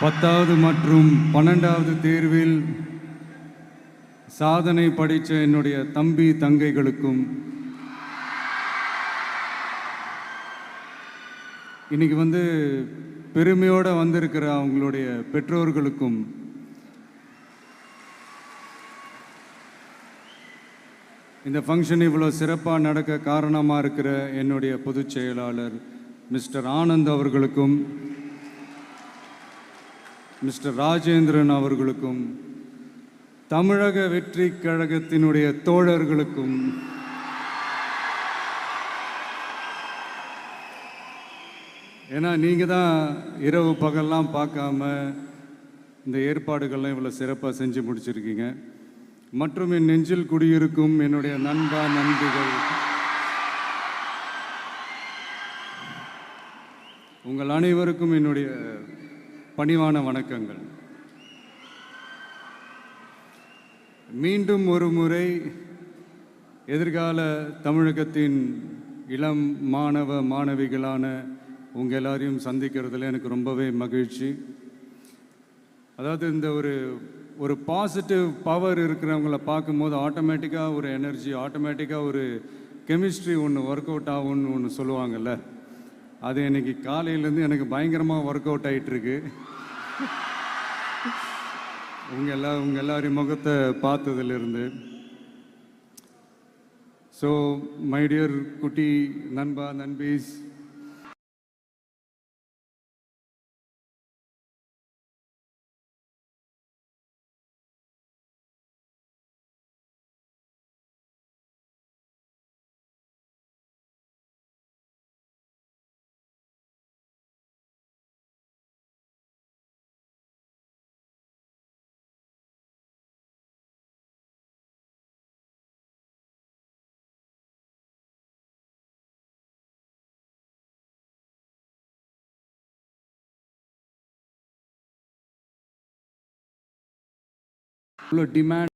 பத்தாவது மற்றும் பன்னெண்டாவது தேர்வில் சாதனை படித்த என்னுடைய தம்பி தங்கைகளுக்கும் இன்றைக்கி வந்து பெருமையோடு வந்திருக்கிற அவங்களுடைய பெற்றோர்களுக்கும் இந்த ஃபங்க்ஷன் இவ்வளோ சிறப்பாக நடக்க காரணமாக இருக்கிற என்னுடைய பொதுச் செயலாளர் மிஸ்டர் ஆனந்த் அவர்களுக்கும் மிஸ்டர் ராஜேந்திரன் அவர்களுக்கும் தமிழக வெற்றி கழகத்தினுடைய தோழர்களுக்கும் ஏன்னா நீங்கள் தான் இரவு பகல்லாம் பார்க்காம இந்த ஏற்பாடுகள்லாம் இவ்வளோ சிறப்பாக செஞ்சு முடிச்சிருக்கீங்க. மற்றும் என் நெஞ்சில் குடியிருக்கும் என்னுடைய நண்பா நண்பிகள் உங்கள் அனைவருக்கும் என்னுடைய பணிவான வணக்கங்கள். மீண்டும் ஒரு முறை எதிர்கால தமிழகத்தின் இளம் மாணவ மாணவிகளான உங்கள் எல்லாரையும் சந்திக்கிறதுல எனக்கு ரொம்பவே மகிழ்ச்சி. அதாவது இந்த ஒரு ஒரு பாசிட்டிவ் பவர் இருக்கிறவங்கள பார்க்கும்போது ஆட்டோமேட்டிக்காக ஒரு எனர்ஜி ஆட்டோமேட்டிக்காக ஒரு கெமிஸ்ட்ரி ஒன்று ஒர்க் அவுட் ஆகும்னு ஒன்று சொல்லுவாங்கல்ல. அது இன்னைக்கு காலையிலேருந்து எனக்கு பயங்கரமாக ஒர்க் அவுட் ஆகிட்டுருக்கு உங்கள் எல்லா உங்கள் எல்லாரையும் முகத்தை பார்த்ததுலேருந்து. ஸோ மை டியர் குட்டி நண்பா நண்பீஸ் இவ்வளோ டிமாண்ட்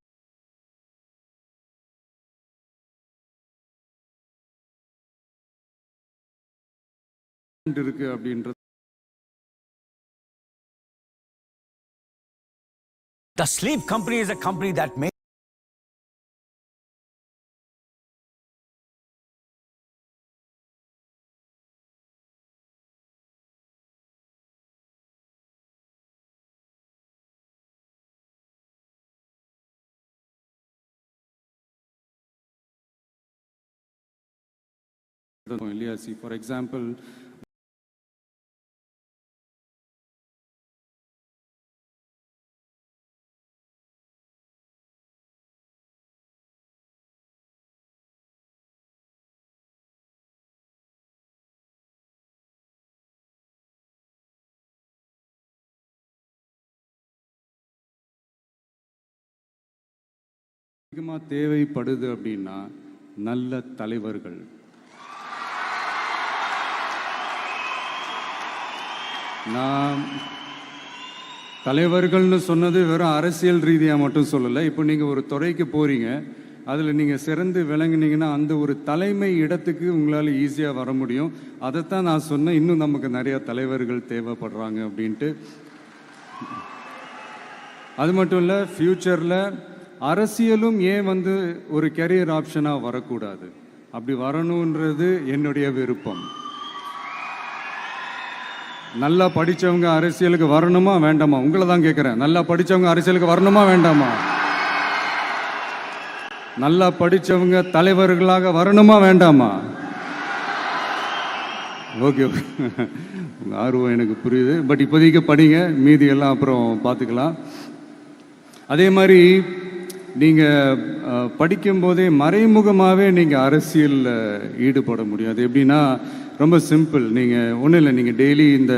இருக்கு அப்படின்றது The sleep company is a company that makes இல்லையா சி ஃபார் எக்ஸாம்பிள் அதிகமாக தேவைப்படுது அப்படின்னா நல்ல தலைவர்கள். நான் தலைவர்கள்னு சொன்னது வெறும் அரசியல் ரீதியாக மட்டும் சொல்லலை. இப்போ நீங்கள் ஒரு துறைக்கு போகிறீங்க அதில் நீங்கள் சிறந்து விளங்குனீங்கன்னா அந்த ஒரு தலைமை இடத்துக்கு உங்களால் ஈஸியாக வர முடியும். அதைத்தான் நான் சொன்னேன். இன்னும் நமக்கு நிறையா தலைவர்கள் தேவைப்படுறாங்க அப்படின்ட்டு. அது மட்டும் இல்லை ஃப்யூச்சரில் அரசியலும் ஏன் வந்து ஒரு கெரியர் ஆப்ஷனாக வரக்கூடாது? அப்படி வரணுன்றது என்னுடைய விருப்பம். நல்லா படிச்சவங்க அரசியலுக்கு வரணுமா வேண்டாமா? உங்களை தான் கேட்குறேன் நல்லா படித்தவங்க அரசியலுக்கு வரணுமா வேண்டாமா? நல்லா படித்தவங்க தலைவர்களாக வரணுமா வேண்டாமா? ஓகே உங்கள் ஆர்வம் எனக்கு புரியுது. பட் இப்போதைக்கு படிங்க. மீதி எல்லாம் அப்புறம் பார்த்துக்கலாம். அதே மாதிரி நீங்கள் படிக்கும்போதே மறைமுகமாகவே நீங்கள் அரசியலில் ஈடுபட முடியும் அது எப்படின்னா ரொம்ப சிம்பிள் நீங்கள் ஒன்றும் இல்லை நீங்கள் டெய்லி இந்த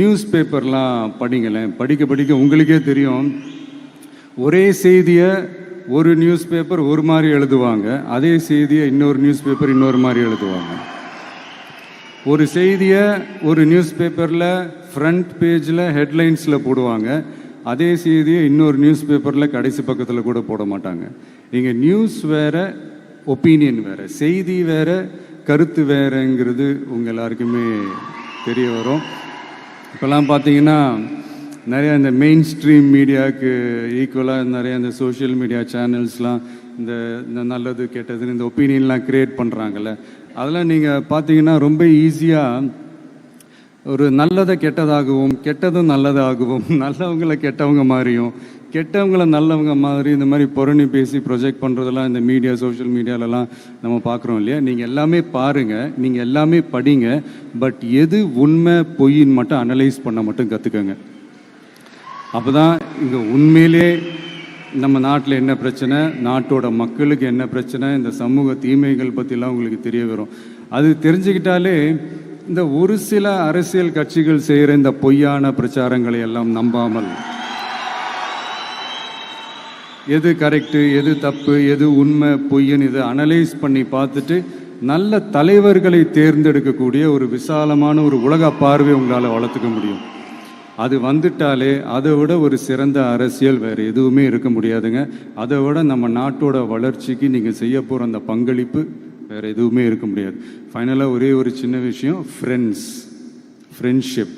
நியூஸ் பேப்பர்லாம் படிங்களேன். படிக்க படிக்க உங்களுக்கே தெரியும். ஒரே செய்தியை ஒரு நியூஸ் பேப்பர் ஒரு மாதிரி எழுதுவாங்க. அதே செய்தியை இன்னொரு நியூஸ் பேப்பர் இன்னொரு மாதிரி எழுதுவாங்க. ஒரு செய்தியை ஒரு நியூஸ் பேப்பரில் ஃப்ரண்ட் பேஜில் ஹெட்லைன்ஸில் போடுவாங்க. அதே செய்தியை இன்னொரு நியூஸ் பேப்பரில் கடைசி பக்கத்தில் கூட போட மாட்டாங்க. நீங்கள் நியூஸ் வேற ஒப்பீனியன் வேறு செய்தி வேறு கருத்து வேறுங்கிறது உங்கள் எல்லாருக்குமே தெரிய வரும். இப்போல்லாம் பார்த்தீங்கன்னா நிறைய இந்த மெயின் ஸ்ட்ரீம் மீடியாவுக்கு ஈக்குவலாக நிறைய இந்த சோஷியல் மீடியா சேனல்ஸ்லாம் இந்த இந்த நல்லது கெட்டதுன்னு இந்த ஒப்பீனியன்லாம் க்ரியேட் பண்ணுறாங்கல்ல அதெல்லாம் நீங்கள் பார்த்தீங்கன்னா ரொம்ப ஈஸியாக ஒரு நல்லதை கெட்டதாகவும் கெட்டதும் நல்லதாகவும் நல்லவங்களை கெட்டவங்க மாதிரியும் கெட்டவங்களை நல்லவங்க மாதிரி இந்த மாதிரி புரணி பேசி ப்ரொஜெக்ட் பண்ணுறதெல்லாம் இந்த மீடியா சோஷியல் மீடியாலலாம் நம்ம பார்க்குறோம் இல்லையா? நீங்கள் எல்லாமே பாருங்கள் நீங்கள் எல்லாமே படிங்க பட் எது உண்மை பொய்ன்னு மட்டும் அனலைஸ் பண்ண மட்டும் கற்றுக்கங்க அப்போ தான் இங்கே உண்மையிலே நம்ம நாட்டில் என்ன பிரச்சனை? நாட்டோட மக்களுக்கு என்ன பிரச்சனை? இந்த சமூக தீமைகள் பற்றிலாம் உங்களுக்கு தெரிய வரும். அது தெரிஞ்சுக்கிட்டாலே இந்த ஒரு சில அரசியல் கட்சிகள் செய்கிற இந்த பொய்யான பிரச்சாரங்களை எல்லாம் நம்பாமல் எது கரெக்டு எது தப்பு எது உண்மை பொய்ன்னு இதை அனலைஸ் பண்ணி பார்த்துட்டு நல்ல தலைவர்களை தேர்ந்தெடுக்கக்கூடிய ஒரு விசாலமான ஒரு உலக பார்வை உங்களால் வளர்த்துக்க முடியும். அது வந்துட்டாலே அதை விட ஒரு சிறந்த அரசியல் வேறு எதுவுமே இருக்க முடியாதுங்க. அதை விட நம்ம நாட்டோட வளர்ச்சிக்கு நீங்கள் செய்ய போகிற அந்த பங்களிப்பு வேறு எதுவுமே இருக்க முடியாது. ஃபைனலாக ஒரே ஒரு சின்ன விஷயம் friends friendship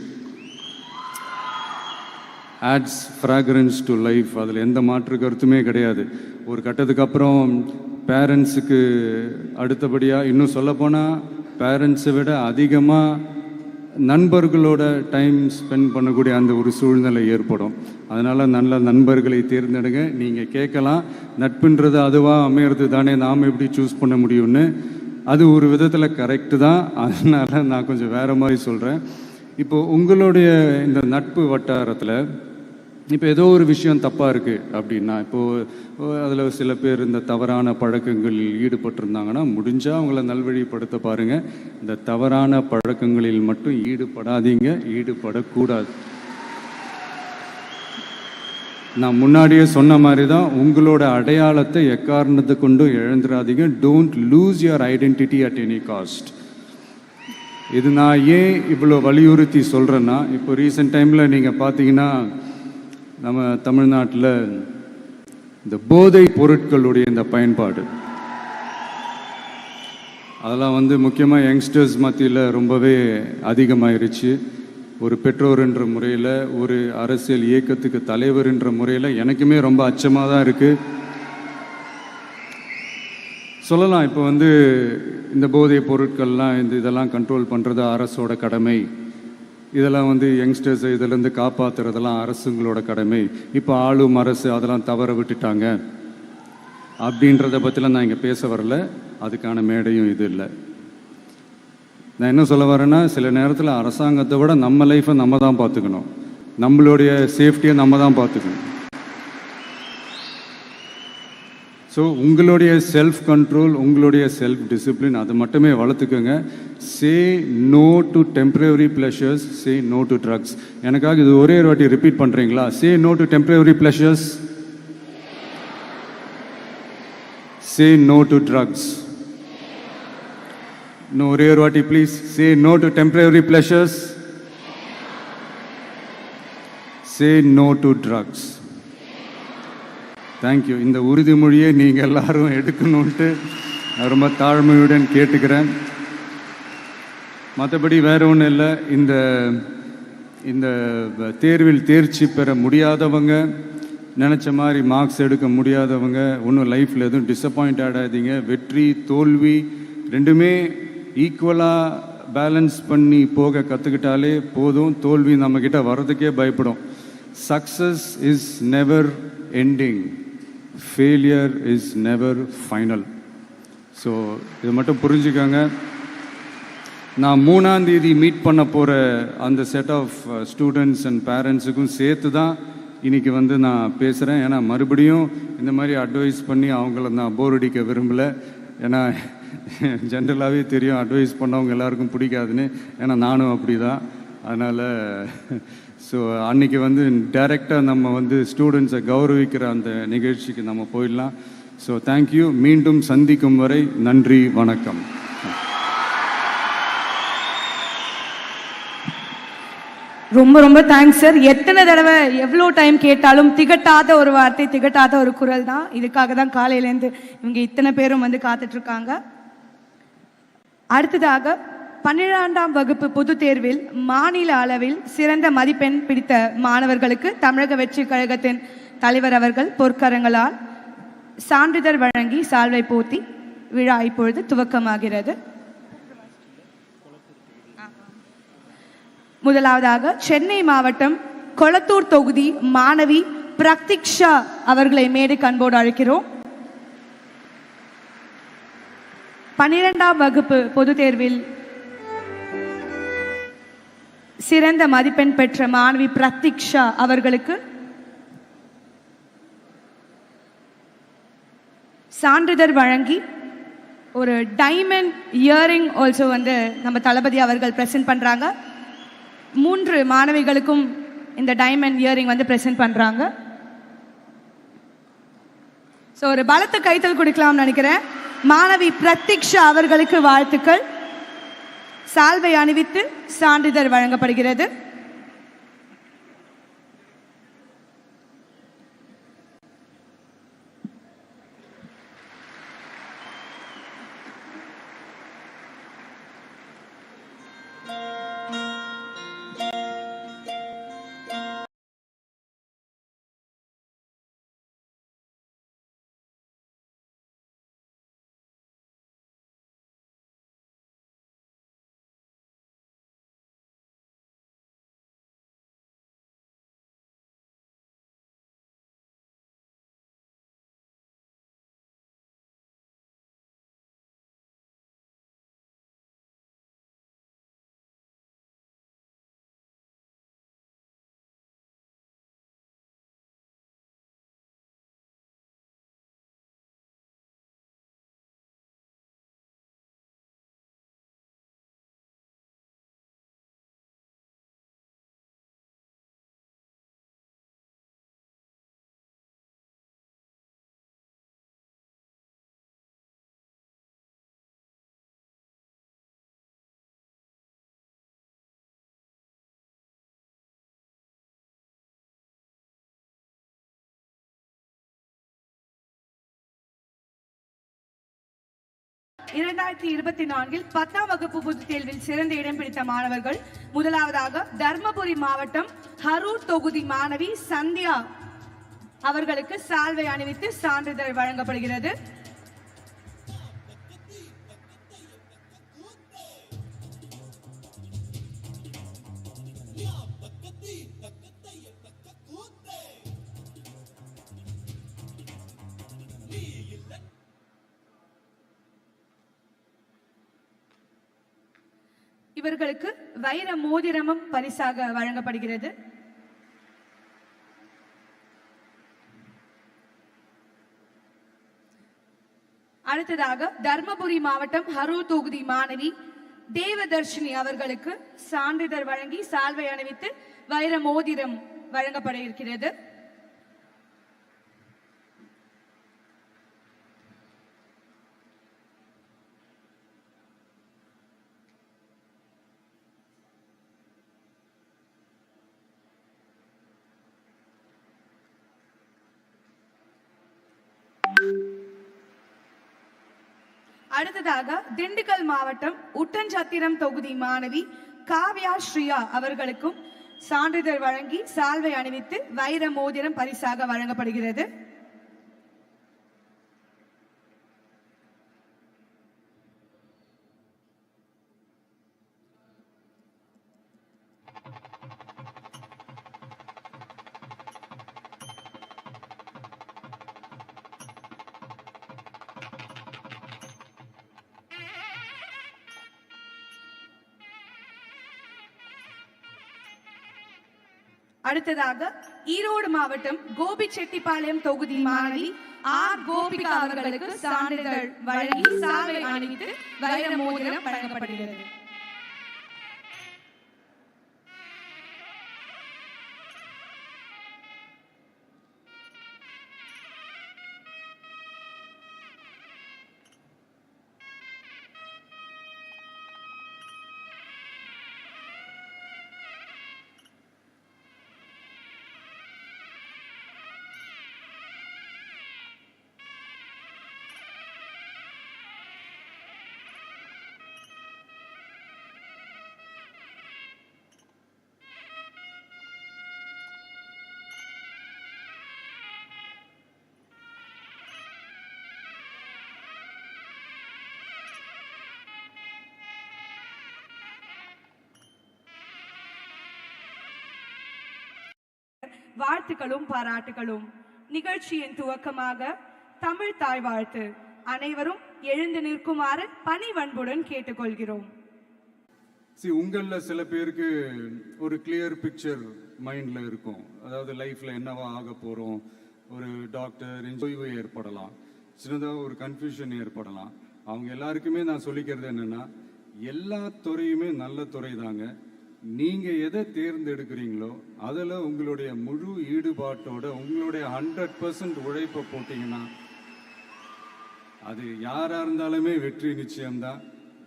adds fragrance to life அதில் எந்த மாற்று கருத்துமே கிடையாது. ஒரு கட்டத்துக்கு அப்புறம் பேரண்ட்ஸுக்கு அடுத்தபடியாக இன்னும் சொல்லப்போனால் பேரண்ட்ஸை விட அதிகமாக நண்பர்களோட டைம் ஸ்பெண்ட் பண்ணக்கூடிய அந்த ஒரு சூழ்நிலை ஏற்படும். அதனால் நல்ல நண்பர்களை தேர்ந்தெடுங்க. நீங்கள் கேட்கலாம். நட்புன்றது அதுவாக அமையிறது தானே? நாம் எப்படி சூஸ் பண்ண முடியும்னு. அது ஒரு விதத்தில் கரெக்டு தான். அதனால் நான் கொஞ்சம் வேறு மாதிரி சொல்கிறேன் இப்போ உங்களுடைய இந்த நட்பு வட்டாரத்தில் இப்போ ஏதோ ஒரு விஷயம் தப்பாக இருக்குது அப்படின்னா இப்போது அதில் சில பேர் இந்த தவறான பழக்கங்களில் ஈடுபட்டிருந்தாங்கன்னா முடிஞ்சால் அவங்கள நல்வழிப்படுத்த பாருங்கள் இந்த தவறான பழக்கங்களில் மட்டும் ஈடுபடாதீங்க ஈடுபடக்கூடாது. நான் முன்னாடியே சொன்ன மாதிரி தான் உங்களோட அடையாளத்தை எக்காரணத்தை கொண்டும் இழந்துடாதீங்க. Don't lose your identity at any cost இது நான் ஏன் இவ்வளோ வலியுறுத்தி சொல்கிறேன்னா இப்போ ரீசெண்ட் டைமில் நீங்கள் பார்த்தீங்கன்னா நம்ம தமிழ்நாட்டில் இந்த போதை பொருட்களுடைய இந்த பயன்பாடு. அதெல்லாம் வந்து முக்கியமாக யங்ஸ்டர்ஸ் மத்தியில் ரொம்பவே அதிகமாயிருச்சு. ஒரு பெற்றோர் என்ற முறையில் ஒரு அரசியல் இயக்கத்துக்கு தலைவர் என்ற முறையில் எனக்குமே ரொம்ப அச்சமாக தான் இருக்குது சொல்லலாம் இப்போ வந்து இந்த போதைப் பொருட்கள்லாம் இந்த இதெல்லாம் கண்ட்ரோல் பண்ணுறது அரசோட கடமை. இதெல்லாம் வந்து யங்ஸ்டர்ஸை இதிலேருந்து காப்பாற்றுறதெல்லாம் அரசுங்களோட கடமை. இப்போ ஆளும் அரசு அதெல்லாம் தவற விட்டுட்டாங்க. அப்படின்றத பற்றிலாம் நான் இங்கே பேச வரல. அதுக்கான மேடையும் இது இல்லை. நான் என்ன சொல்ல வரேன்னா சில நேரத்தில் அரசாங்கத்தை விட நம்ம லைஃப்பை நம்ம தான் பார்த்துக்கணும். நம்மளுடைய சேஃப்டியை நம்ம தான் பார்த்துக்கணும். ஸோ உங்களுடைய செல்ஃப் கண்ட்ரோல் உங்களுடைய செல்ஃப் டிசிப்ளின் அது மட்டுமே வளர்த்துக்கோங்க. Say no to temporary pleasures say no to drugs எனக்காக இது ஒரே ஒரு வாட்டி ரிப்பீட் பண்ணுறீங்களா say no to temporary pleasures say no to drugs இன்னும் ஒரே ஒரு வாட்டி please say no to temporary pleasures say no to drugs thank you இந்த உறுதிமொழியை நீங்கள் எல்லாரும் எடுக்கணுன்ட்டு நான் ரொம்ப தாழ்மையுடன் கேட்டுக்கிறேன். மற்றபடி வேற ஒன்றும் இல்லை. இந்த இந்த தேர்வில் தேர்ச்சி பெற முடியாதவங்க நினச்ச மாதிரி மார்க்ஸ் எடுக்க முடியாதவங்க ஒன்றும் லைஃப்பில் எதுவும் டிசப்பாயிண்ட் ஆடாதீங்க. வெற்றி தோல்வி ரெண்டுமே ஈக்குவலாக பேலன்ஸ் பண்ணி போக கற்றுக்கிட்டாலே போதும். தோல்வி நம்மக்கிட்ட வர்றதுக்கே பயப்படும். Success is never ending failure is never final so இது மட்டும் புரிஞ்சுக்கோங்க. நான் மூணாம் தேதி மீட் பண்ண போகிற அந்த செட் ஆஃப் ஸ்டூடெண்ட்ஸ் அண்ட் பேரண்ட்ஸுக்கும் சேர்த்து தான் இன்றைக்கி வந்து நான் பேசுகிறேன் ஏன்னா மறுபடியும் இந்த மாதிரி அட்வைஸ் பண்ணி அவங்கள நான் போர் அடிக்க விரும்பலை. ஏன்னா ஜென்ரலாகவே தெரியும் அட்வைஸ் பண்ணவங்க எல்லாருக்கும் பிடிக்காதுன்னு. ஏன்னா நானும் அப்படி தான் அதனால் ஸோ அன்றைக்கி வந்து டைரெக்டாக நம்ம வந்து ஸ்டூடெண்ட்ஸை கௌரவிக்கிற அந்த நிகழ்ச்சிக்கு நம்ம போயிடலாம். ஸோ தேங்க்யூ மீண்டும் சந்திக்கும் வரை நன்றி வணக்கம். ரொம்ப ரொம்ப தேங்க்ஸ் சார் எத்தனை தடவை எவ்வளோ டைம் கேட்டாலும் திகட்டாத ஒரு வார்த்தை திகட்டாத ஒரு குரல் தான். இதுக்காக தான் காலையிலேருந்து இவங்க இத்தனை பேரும் வந்து காத்துட்ருக்காங்க அடுத்ததாக பன்னிரெண்டாம் வகுப்பு பொதுத் தேர்வில் மாநில அளவில் சிறந்த மதிப்பெண் பிடித்த மாணவர்களுக்கு தமிழக வெற்றி கழகத்தின் தலைவர் அவர்கள் பொற்கரங்களால் சான்றிதழ் வழங்கி சால்வை போத்தி விழா இப்பொழுது துவக்கமாகிறது. முதலாவதாக சென்னை மாவட்டம் கொளத்தூர் தொகுதி மாணவி பிரக்திக்ஷா அவர்களை மேடை கண்போடு அழைக்கிறோம். பன்னிரெண்டாம் வகுப்பு பொதுத் தேர்வில் சிறந்த மதிப்பெண் பெற்ற மாணவி பிரத்திக்ஷா அவர்களுக்கு சான்றிதழ் வழங்கி ஒரு டைமண்ட் இயரிங் ஆல்சோ வந்து நம்ம தளபதி அவர்கள் பிரசன்ட் பண்றாங்க. மூன்று மாணவிகளுக்கும் இந்த டைமண்ட் இயரிங் வந்து பிரசன்ட் பண்றாங்க. ஸோ ஒரு பலத்த கைத்தல் கொடுக்கலாம்னு நினைக்கிறேன். மாணவி பிரத்திக்ஷா அவர்களுக்கு வாழ்த்துக்கள். சால்வை அணிவித்து சான்றிதழ் வழங்கப்படுகிறது. இரண்டாயிரத்தி இருபத்தி நான்கில் பத்தாம் வகுப்பு பொதுத் தேர்வில் சிறந்த இடம் பிடித்த மாணவர்கள் முதலாவதாக தர்மபுரி மாவட்டம் ஹரூர் தொகுதி மாணவி சந்தியா அவர்களுக்கு சால்வை அணிவித்து சான்றிதழ் வழங்கப்படுகிறது. வைர மோதிரமும் பரிசாக வழங்கப்படுகிறது. அடுத்ததாக தர்மபுரி மாவட்டம் ஹரூர் தொகுதி மாணவி தேவதர்ஷினி அவர்களுக்கு சான்றிதழ் வழங்கி சால்வை அணிவித்து வைர மோதிரம் வழங்கப்பட இருக்கிறது. அடுத்ததாக திண்டுக்கல் மாவட்டம் உட்டஞ்சத்திரம் தொகுதி மாணவி காவ்யா ஸ்ரீயா அவர்களுக்கும் சான்றிதழ் வழங்கி சால்வை அணிவித்து வைர மோதிரம் பரிசாக வழங்கப்படுகிறது. அடுத்ததாக ஈரோடு மாவட்டம் கோபி செட்டிப்பாளையம் தொகுதி மாணவி ஆர் கோபிகா அவர்களுக்கு சான்றிதழ் வழங்கி சாலை அணிவித்து வைர மோதிரம் வழங்கப்படுகிறது. வாழ்த்துக்களும் பாராட்டுகளும் நிகழ்ச்சியின் துவக்கமாக தமிழ் தாய் வாழ்த்து அனைவரும் எழுந்து நிற்குமாறு பணிவன்புடன் கேட்டுக்கொள்கிறோம். சி உங்களில் சில பேருக்கு ஒரு கிளியர் பிக்சர் மைண்டில் இருக்கும். அதாவது லைஃப்பில் என்னவா ஆக போகிறோம் ஒரு டாக்டர் ஓய்வு ஏற்படலாம். சின்னதாக ஒரு கன்ஃபியூஷன் ஏற்படலாம். அவங்க எல்லாருக்குமே நான் சொல்லிக்கிறது என்னென்னா எல்லா துறையுமே நல்ல துறை தாங்க நீங்கள் எதை தேர்ந்தெடுக்கிறீங்களோ அதில் உங்களுடைய முழு ஈடுபாட்டோட உங்களுடைய ஹண்ட்ரட் பர்சன்ட் உழைப்பை போட்டிங்கன்னா அது யாரா இருந்தாலுமே வெற்றி நிச்சயம்தான்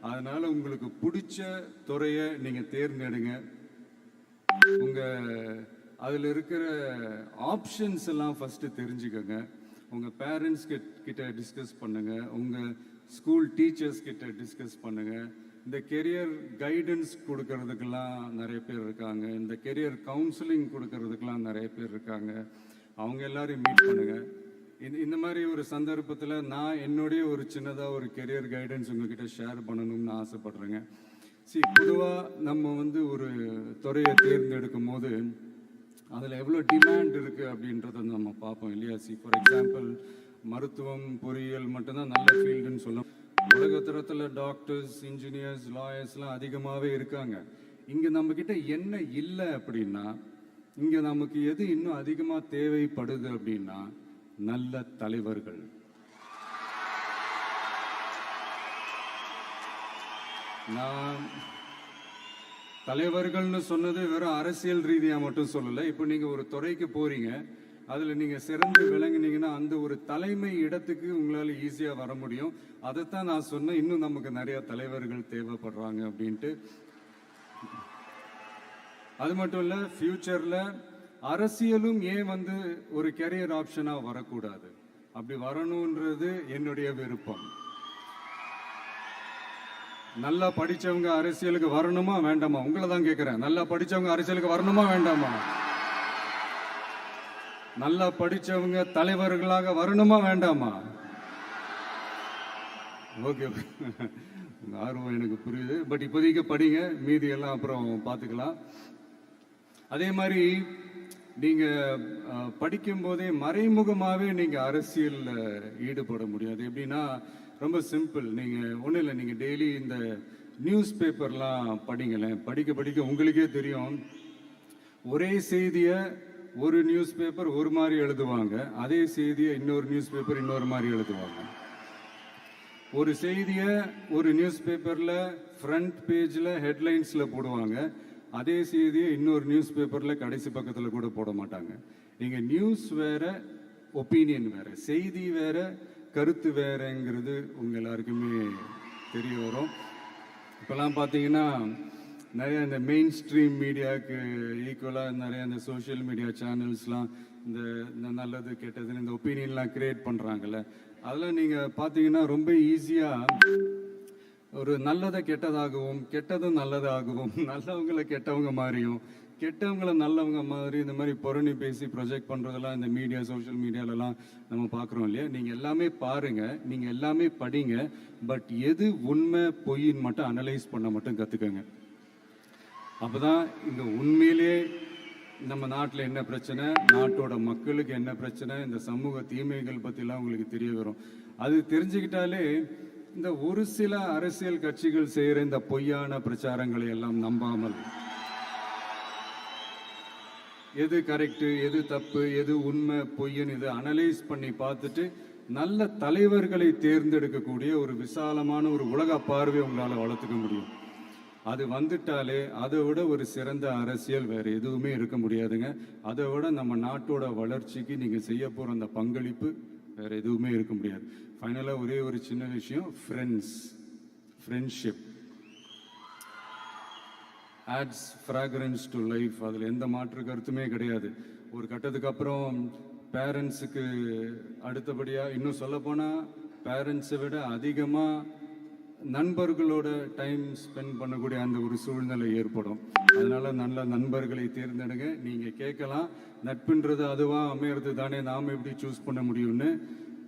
அதனால உங்களுக்கு பிடிச்ச துறையை நீங்க தேர்ந்தெடுங்க. உங்க அதுல இருக்கிற ஆப்ஷன்ஸ் எல்லாம் ஃபர்ஸ்ட் தெரிஞ்சுக்கோங்க. உங்க பேரண்ட்ஸ் கிட்ட டிஸ்கஸ் பண்ணுங்க. உங்க ஸ்கூல் டீச்சர்ஸ் கிட்ட டிஸ்கஸ் பண்ணுங்க. இந்த கெரியர் கைடன்ஸ் கொடுக்கறதுக்கெல்லாம் நிறைய பேர் இருக்காங்க. இந்த கெரியர் கவுன்சிலிங் கொடுக்கறதுக்கெல்லாம் நிறைய பேர் இருக்காங்க. அவங்க எல்லாரையும் மீட் பண்ணுங்க. இந்த இந்த மாதிரி ஒரு சந்தர்ப்பத்தில் நான் என்னுடைய ஒரு சின்னதாக ஒரு கெரியர் கைடன்ஸ் உங்ககிட்ட ஷேர் பண்ணணும்னு ஆசைப்பட்றேங்க. சி பொதுவாக நம்ம வந்து ஒரு துறையை தேர்ந்தெடுக்கும் போது அதில் எவ்வளோ டிமாண்ட் இருக்குது அப்படின்றத நம்ம பார்ப்போம் இல்லையா? சி ஃபார் எக்ஸாம்பிள் மருத்துவம் பொறியியல் மட்டும்தான் நல்ல ஃபீல்டுன்னு சொல்லும் உலகத்தரத்தில் டாக்டர்ஸ் இன்ஜினியர்ஸ் லாயர்ஸ்லாம் அதிகமாகவே இருக்காங்க. இங்கே நம்மக்கிட்ட என்ன இல்லை அப்படின்னா இங்கே நமக்கு எது இன்னும் அதிகமாக தேவைப்படுது அப்படின்னா நல்ல தலைவர்கள். நான் தலைவர்கள்னு சொன்னது வெறும் அரசியல் ரீதியா மட்டும் சொல்லல. இப்போ நீங்க ஒரு துறைக்கு போறீங்க அதில் நீங்கள் சிறந்து விளங்குனீங்கன்னா அந்த ஒரு தலைமை இடத்துக்கு உங்களால் ஈஸியாக வர முடியும். அதைத்தான் நான் சொன்னேன். இன்னும் நமக்கு நிறையா தலைவர்கள் தேவைப்படுறாங்க அப்படின்ட்டு. அது மட்டும் இல்ல ஃப்யூச்சரில் அரசியலும் ஏன் வந்து ஒரு கெரியர் ஆப்ஷனாக வரக்கூடாது? அப்படி வரணுன்றது என்னுடைய விருப்பம். நல்லா படித்தவங்க அரசியலுக்கு வரணுமா வேண்டாமா? உங்களை தான் கேட்குறேன் நல்லா படித்தவங்க அரசியலுக்கு வரணுமா வேண்டாமா? நல்லா படிச்சவங்க தலைவர்களாக வரணுமா வேண்டாமா? ஓகே ஆர்வம் எனக்கு புரியுது. பட் இப்போதைக்கு படிங்க மீதி எல்லாம் அப்புறம் பார்த்துக்கலாம். அதே மாதிரி நீங்க படிக்கும்போதே படிக்கும் போதே அரசியலில் நீங்க ஈடுபட முடியாது. எப்படின்னா ரொம்ப சிம்பிள் நீங்க ஒன்றும் இல்லை நீங்க டெய்லி இந்த நியூஸ் பேப்பர்லாம் படிங்களேன். படிக்க படிக்க உங்களுக்கே தெரியும். ஒரே செய்தியை ஒரு நியூஸ் பேப்பர் ஒரு மாதிரி எழுதுவாங்க. அதே செய்தியை இன்னொரு நியூஸ் பேப்பர் இன்னொரு மாதிரி எழுதுவாங்க. ஒரு செய்தியை ஒரு நியூஸ் பேப்பரில் ஃப்ரண்ட் பேஜில் ஹெட்லைன்ஸில் போடுவாங்க. அதே செய்தியை இன்னொரு நியூஸ் பேப்பரில் கடைசி பக்கத்தில் கூட போட மாட்டாங்க. நீங்கள் நியூஸ் வேற ஒப்பீனியன் வேறு செய்தி வேற கருத்து வேறுங்கிறது உங்கள் எல்லாருக்குமே தெரிய வரும். இப்போல்லாம் பார்த்தீங்கன்னா நிறைய இந்த மெயின் ஸ்ட்ரீம் மீடியாவுக்கு ஈக்குவலாக நிறைய இந்த சோஷியல் மீடியா சேனல்ஸ்லாம் இந்த இந்த நல்லது கெட்டதுன்னு இந்த ஒப்பீனியன்லாம் கிரியேட் பண்ணுறாங்கல்ல அதில் நீங்கள் பார்த்தீங்கன்னா ரொம்ப ஈஸியாக ஒரு நல்லதை கெட்டதாகவும் கெட்டதும் நல்லதாகவும் நல்லவங்களை கெட்டவங்க மாதிரியும் கெட்டவங்கள நல்லவங்க மாதிரி இந்த மாதிரி புரணி பேசி ப்ரொஜெக்ட் பண்ணுறதெல்லாம் இந்த மீடியா சோஷியல் மீடியாலலாம் நம்ம பார்க்குறோம் இல்லையா? நீங்கள் எல்லாமே பாருங்க நீங்கள் எல்லாமே படிங்க பட் எது உண்மை பொய்ன்னு மட்டும் அனலைஸ் பண்ண மட்டும் கற்றுக்கங்க அப்பதான் இந்த உண்மையிலே நம்ம நாட்டில் என்ன பிரச்சனை? நாட்டோட மக்களுக்கு என்ன பிரச்சனை? இந்த சமூக தீமைகள் பற்றிலாம் உங்களுக்கு தெரிய வரும். அது தெரிஞ்சுக்கிட்டாலே இந்த ஒரு சில அரசியல் கட்சிகள் செய்கிற இந்த பொய்யான பிரச்சாரங்களை எல்லாம் நம்பாமல். எது கரெக்டு எது தப்பு எது உண்மை பொய்ன்னு இதை அனலைஸ் பண்ணி பார்த்துட்டு நல்ல தலைவர்களை தேர்ந்தெடுக்கக்கூடிய ஒரு விசாலமான ஒரு உலக பார்வை உங்களால் வளர்த்துக்க முடியும். அது வந்துட்டாலே அதை விட ஒரு சிறந்த அரசியல் வேற எதுவுமே இருக்க முடியாதுங்க. அதை விட நம்ம நாட்டோட வளர்ச்சிக்கு நீங்கள் செய்ய போகிற அந்த பங்களிப்பு வேற எதுவுமே இருக்க முடியாது. ஃபைனலாக ஒரே ஒரு சின்ன விஷயம் friends friendship adds fragrance to life அதில் எந்த மாற்று கருத்துமே கிடையாது. ஒரு கட்டத்துக்கு அப்புறம் பேரண்ட்ஸுக்கு அடுத்தபடியாக இன்னும் சொல்லப்போனால் பேரண்ட்ஸை விட அதிகமாக நண்பர்களோட டைம் ஸ்பெண்ட் பண்ணக்கூடிய அந்த ஒரு சூழ்நிலை ஏற்படும். அதனால நல்ல நண்பர்களை தேர்ந்தெடுங்க. நீங்கள் கேட்கலாம் நட்புன்றது அதுவாக அமையிறது தானே நாம் எப்படி சூஸ் பண்ண முடியும்னு.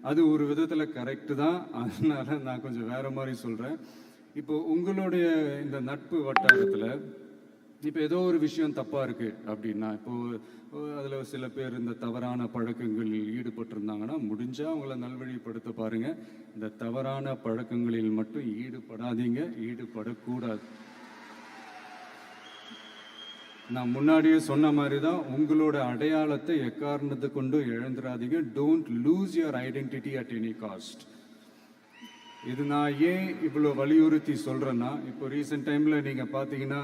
அது ஒரு விதத்தில் கரெக்டு தான். அதனால நான் கொஞ்சம் வேற மாதிரி சொல்கிறேன் இப்போ உங்களுடைய இந்த நட்பு வட்டாரத்தில் இப்போ ஏதோ ஒரு விஷயம் தப்பாக இருக்குது அப்படின்னா இப்போ அதில் சில பேர் இந்த தவறான பழக்கங்களில் ஈடுபட்டிருந்தாங்கன்னா முடிஞ்சால் அவங்கள நல்வழிப்படுத்த பாருங்கள் இந்த தவறான பழக்கங்களில் மட்டும் ஈடுபடாதீங்க ஈடுபடக்கூடாது. நான் முன்னாடியே சொன்ன மாதிரி தான் உங்களோட அடையாளத்தை எக்காரணத்தை கொண்டு இழந்துடாதீங்க. Don't lose your identity at any cost இது நான் ஏன் இவ்வளோ வலியுறுத்தி சொல்கிறேன்னா இப்போ ரீசெண்ட் டைமில் நீங்கள் பார்த்தீங்கன்னா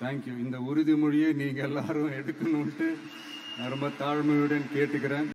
thank you இந்த உறுதிமொழியை நீங்கள் எல்லாரும் எடுக்கணும்ட்டு நான் ரொம்ப தாழ்மையுடன் கேட்டுக்கிறேன்.